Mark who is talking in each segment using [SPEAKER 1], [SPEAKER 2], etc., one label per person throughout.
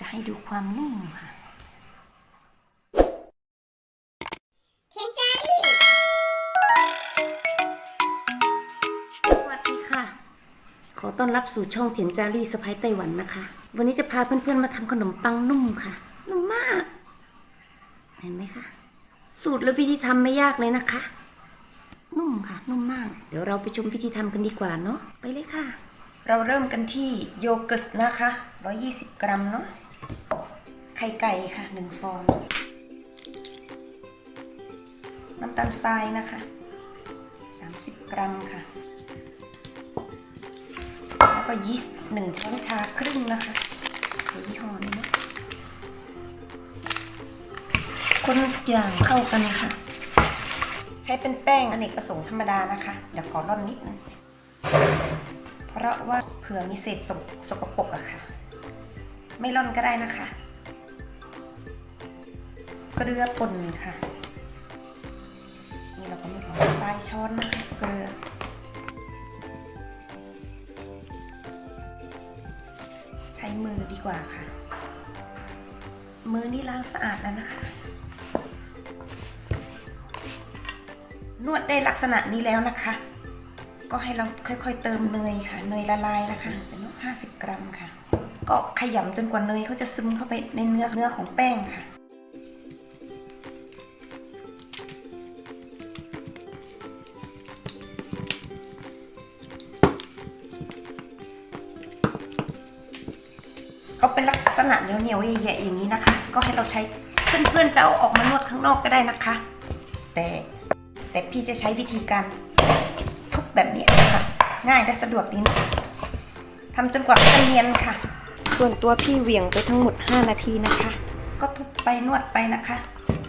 [SPEAKER 1] จะให้ดูความนุ่มค่ะ
[SPEAKER 2] เพนจารี่
[SPEAKER 1] สวัสดีค่ะ ขอต้อนรับสู่ช่องเถียนจารีสะพายไต้หวันนะคะ วันนี้จะพาเพื่อนๆมาทำขนมปังนุ่มค่ะ นุ่มมาก เห็นไหมคะ สูตรและวิธีทำไม่ยากเลยนะคะ นุ่มค่ะ นุ่มมาก เดี๋ยวเราไปชมวิธีทำกันดีกว่าเนาะ ไปเลยค่ะเราเริ่มกันที่โยเกิร์ตนะคะ 120 กรัมเนาะ ไข่ไก่ค่ะ1ฟอง น้ำตาลทรายนะคะ 30 กรัมค่ะ แล้วก็ยีสต์หนึ่งช้อนชาครึ่งนะคะใช้ยี่ห้อนี้นะคนทุกอย่างเข้ากันนะคะ ใช้เป็นแป้งอเนกประสงค์ธรรมดานะคะ เดี๋ยวขอร่อนนิดนึงเพราะว่าเผื่อมีเศษสกสกปรกอะค่ะ ไม่ร่อนก็ได้นะคะ เกลือป่นค่ะ นี่เราก็ม่ร้อนปลายช้อนนะคะเกลือใช้มือดีกว่าค่ะ มือนี่ล้างสะอาดแล้วนะคะ นวดได้ลักษณะนี้แล้วนะคะ ก็ให้เราค่อยๆเติมเนยค่ะ เนยละลายนะคะเป็นห้าสิบกรัมค่ะ ก็ขยำจนกว่าเนยเขาจะซึมเข้าไปในเนื้อเนื้อของแป้งค่ะ เขาเป็นลักษณะเหนียวๆใหญ่ๆอย่างนี้นะคะ ก็ให้เราใช้เพื่อนๆจะเอาออกมานวดข้างนอกก็ได้นะคะ แต่แต่พี่จะใช้วิธีการทุบแบบนี้ค่ะง่ายและสะดวกดีนะทำจนกว่าจะเนียนค่ะ ส่วนตัวพี่เหวี่ยงไปทั้งหมด 5 นาทีนะคะ ก็ทุบไปนวดไปนะคะ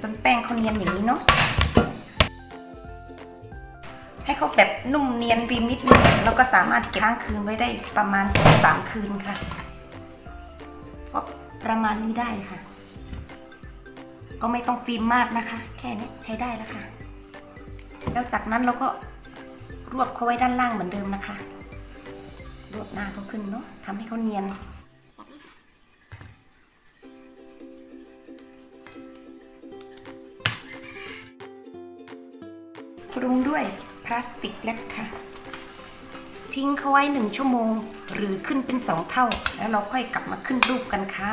[SPEAKER 1] จนแป้งเขาเนียนอย่างนี้เนาะให้เขาแบบนุ่มเนียนวีนิดนึงแล้วก็สามารถเก็บค้างคืนไว้ได้ประมาณสองสามคืนค่ะก็ประมาณนี้ได้ค่ะ ก็ไม่ต้องฟิล์มมากนะคะ แค่นี้ใช้ได้แล้วค่ะ แล้วจากนั้นเราก็รวบเขาไว้ด้านล่างเหมือนเดิมนะคะรวบหน้าเขาขึ้นเนาะทำให้เขาเนียน ด้วยพลาสติกแรปค่ะ ทิ้งเขาไว้หนึ่งชั่วโมง หรือขึ้นเป็นสองเท่า แล้วเราค่อยกลับมาขึ้นรูปกันค่ะ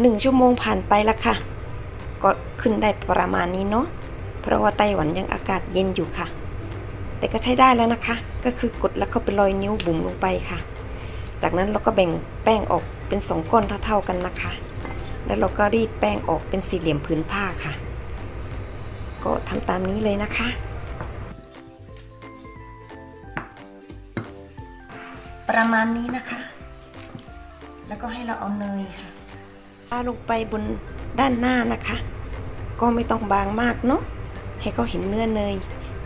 [SPEAKER 1] หนึ่งชั่วโมงผ่านไปละค่ะ ก็ขึ้นได้ประมาณนี้เนาะเพราะว่าไต้หวันยังอากาศเย็นอยู่ค่ะ แต่ก็ใช้ได้แล้วนะคะ ก็คือกดแล้วก็เป็นรอยนิ้วบุ๋มลงไปค่ะ จากนั้นเราก็แบ่งแป้งออกเป็นสองก้อนเท่าๆกันนะคะ แล้วเราก็รีดแป้งออกเป็นสี่เหลี่ยมผืนผ้าค่ะ ก็ทำตามนี้เลยนะคะ ประมาณนี้นะคะ แล้วก็ให้เราเอาเนยค่ะปาลงไปบนด้านหน้านะคะ ก็ไม่ต้องบางมากเนาะให้เขาเห็นเนื้อเนย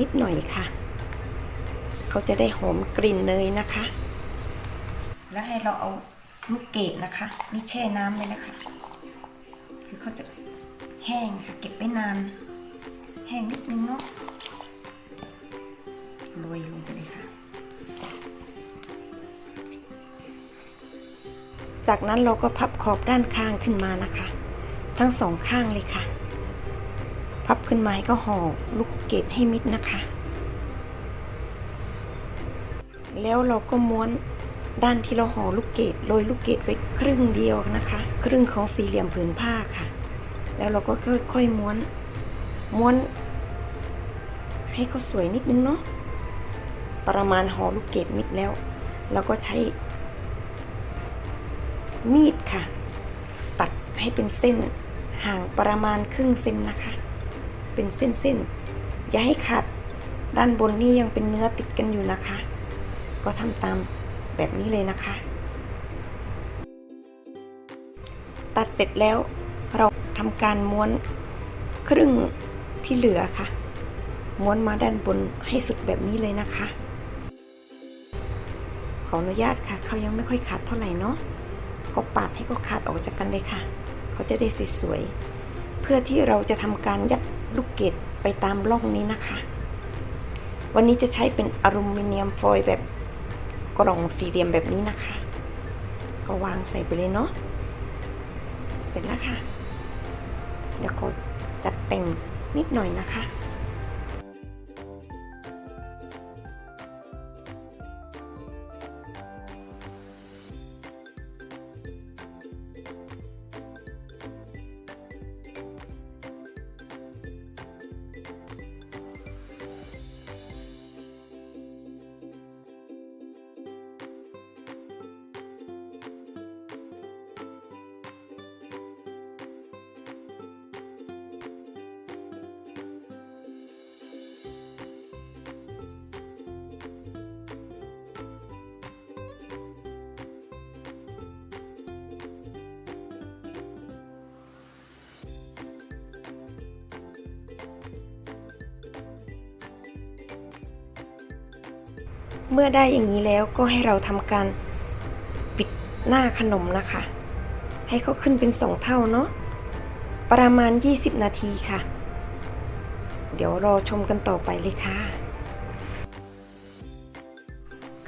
[SPEAKER 1] นิดหน่อยค่ะ เขาจะได้หอมกลิ่นเนยนะคะ แล้วให้เราเอาลูกเกดนะคะ นี่แช่น้ำเลยนะคะ คือเขาจะแห้งค่ะเก็บไว้นาน แห้งนิดนึงเนาะโรยลงไปเลยค่ะ จากนั้นเราก็พับขอบด้านข้างขึ้นมานะคะ ทั้งสองข้างเลยค่ะ พับขึ้นมาให้ก็ห่อลูกเกดให้มิดนะคะ แล้วเราก็ม้วนด้านที่เราห่อลูกเกดโรยลูกเกดไว้ครึ่งเดียวนะคะ ครึ่งของสี่เหลี่ยมผืนผ้าค่ะ แล้วเราก็ค่อยๆม้วน ม้วน ให้เขาสวยนิดนึงเนาะประมาณห่อลูกเกดมิดแล้ว เราก็ใช้ มีดค่ะ ตัดให้เป็นเส้นห่างประมาณครึ่งเซนนะคะ เป็นเส้นๆอย่าให้ขาดด้านบนนี่ยังเป็นเนื้อติดกันอยู่นะคะ ก็ทำตามแบบนี้เลยนะคะ ตัดเสร็จแล้วเราทำการม้วนครึ่ง ที่เหลือค่ะ ม้วนมาด้านบนให้สุดแบบนี้เลยนะคะ ขออนุญาตค่ะเขายังไม่ค่อยขาดเท่าไหร่เนาะก็ปาดให้เขาขาดออกจากกันเลยค่ะ เขาจะได้สวยๆเพื่อที่เราจะทำการยัดลูกเกดไปตามร่องนี้นะคะ วันนี้จะใช้เป็นอลูมิเนียมฟอยล์แบบกล่องสี่เหลี่ยมแบบนี้นะคะ ก็วางใส่ไปเลยเนาะเสร็จแล้วค่ะ เดี๋ยวเขอจัดแต่ง นิดหน่อยนะคะ เมื่อได้อย่างนี้แล้วก็ให้เราทำการปิดหน้าขนมนะคะ ให้เขาขึ้นเป็นสองเท่าเนาะประมาณ 20 นาทีค่ะ เดี๋ยวรอชมกันต่อไปเลยค่ะ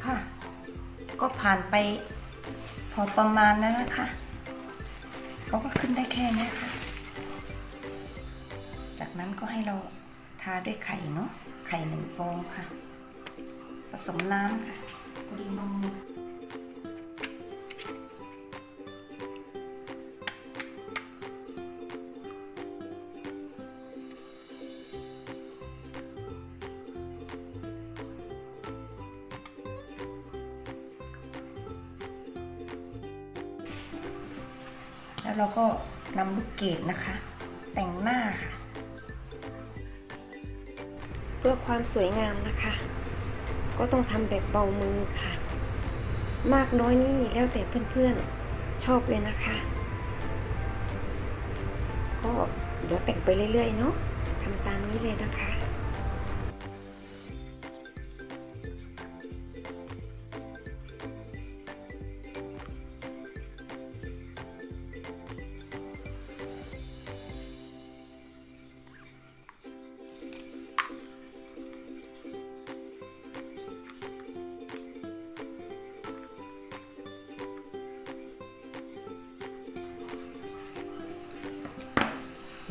[SPEAKER 1] ค่ะ ก็ผ่านไปพอประมาณนั้นนะคะเขาก็ขึ้นได้แค่นี้ค่ะ จากนั้นก็ให้เราทาด้วยไข่เนาะไข่หนึ่งฟองค่ะ ผสมน้ำค่ะปริมาณแล้วเราก็นำลูกเกดนะคะ แต่งหน้าค่ะ เพื่อความสวยงามนะคะ ก็ต้องทำแบบเบามือค่ะ มากน้อยนี่แล้วแต่เพื่อนๆชอบเลยนะคะ ก็เดี๋ยวแต่งไปเรื่อยๆเนาะทำตามนี้เลยนะคะ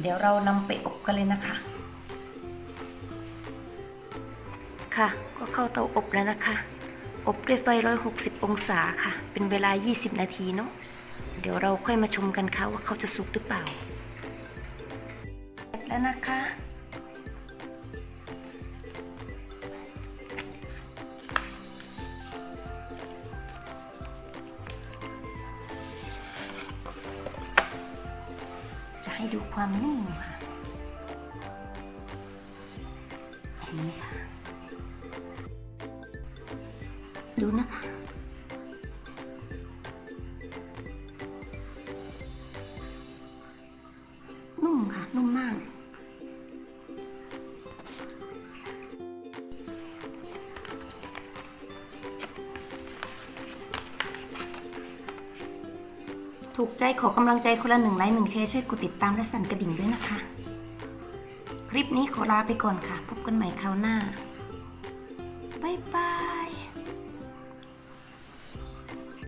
[SPEAKER 1] เดี๋ยวเรานำไปอบกันเลยนะคะ ค่ะ ก็เข้าเตาอบแล้วนะคะ อบด้วยไฟ 160 องศาค่ะ เป็นเวลา 20 นาทีเนาะ เดี๋ยวเราค่อยมาชมกันค่ะว่าเขาจะสุกหรือเปล่าเสร็จแล้วนะคะ ความนิ่มค่ะเห็นไหมคะดูนะคะ ถูกใจขอกำลังใจคนละหนึ่งไลค์หนึ่งแชร์ช่วยกดติดตามและสั่นกระดิ่งด้วยนะคะ คลิปนี้ขอลาไปก่อนค่ะ พบกันใหม่คราวหน้า บ๊ายบาย